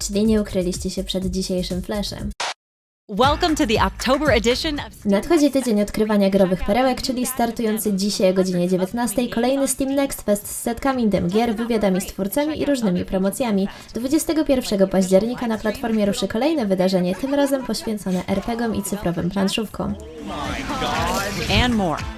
jeśli nie ukryliście się przed dzisiejszym flashem. Welcome to the October edition of Nadchodzi tydzień odkrywania growych perełek, czyli startujący dzisiaj o godzinie 19 kolejny Steam Next Fest z setkami dem gier, wywiadami z twórcami i różnymi promocjami. 21 października na platformie ruszy kolejne wydarzenie, tym razem poświęcone RPGom i cyfrowym planszówkom. and more.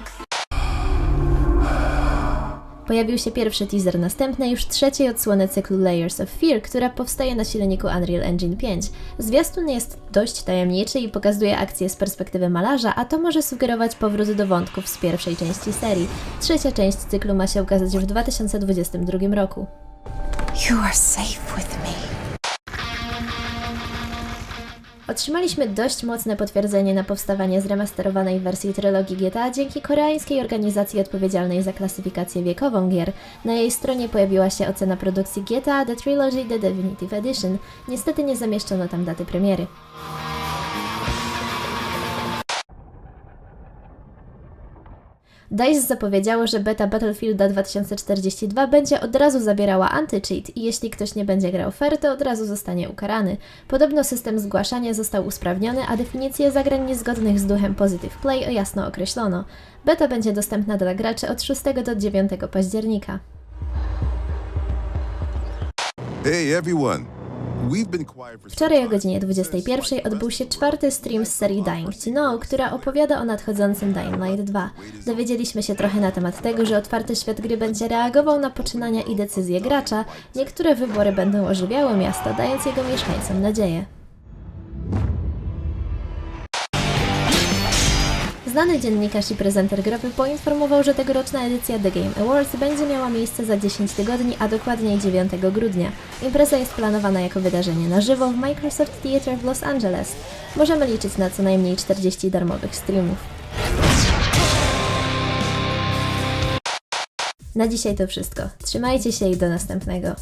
Pojawił się pierwszy teaser następnej, już trzeciej odsłony cyklu Layers of Fear, która powstaje na silniku Unreal Engine 5. Zwiastun jest dość tajemniczy i pokazuje akcję z perspektywy malarza, a to może sugerować powrót do wątków z pierwszej części serii. Trzecia część cyklu ma się ukazać w 2022 roku. You are safe with me. Otrzymaliśmy dość mocne potwierdzenie na powstawanie zremasterowanej wersji trylogii GTA dzięki koreańskiej organizacji odpowiedzialnej za klasyfikację wiekową gier. Na jej stronie pojawiła się ocena produkcji GTA The Trilogy The Definitive Edition. Niestety nie zamieszczono tam daty premiery. DICE zapowiedziało, że beta Battlefielda 2042 będzie od razu zawierała anti-cheat i jeśli ktoś nie będzie grał fair, to od razu zostanie ukarany. Podobno system zgłaszania został usprawniony, a definicje zagrań niezgodnych z duchem Positive Play jasno określono. Beta będzie dostępna dla graczy od 6 do 9 października. Hey everyone, Wczoraj o godzinie 21 odbył się czwarty stream z serii Dying to Know, która opowiada o nadchodzącym Dying Light 2. Dowiedzieliśmy się trochę na temat tego, że otwarty świat gry będzie reagował na poczynania i decyzje gracza, niektóre wybory będą ożywiały miasto, dając jego mieszkańcom nadzieję. Znany dziennikarz i prezenter growy poinformował, że tegoroczna edycja The Game Awards będzie miała miejsce za 10 tygodni, a dokładniej 9 grudnia. Impreza jest planowana jako wydarzenie na żywo w Microsoft Theatre w Los Angeles. Możemy liczyć na co najmniej 40 darmowych streamów. Na dzisiaj to wszystko. Trzymajcie się i do następnego.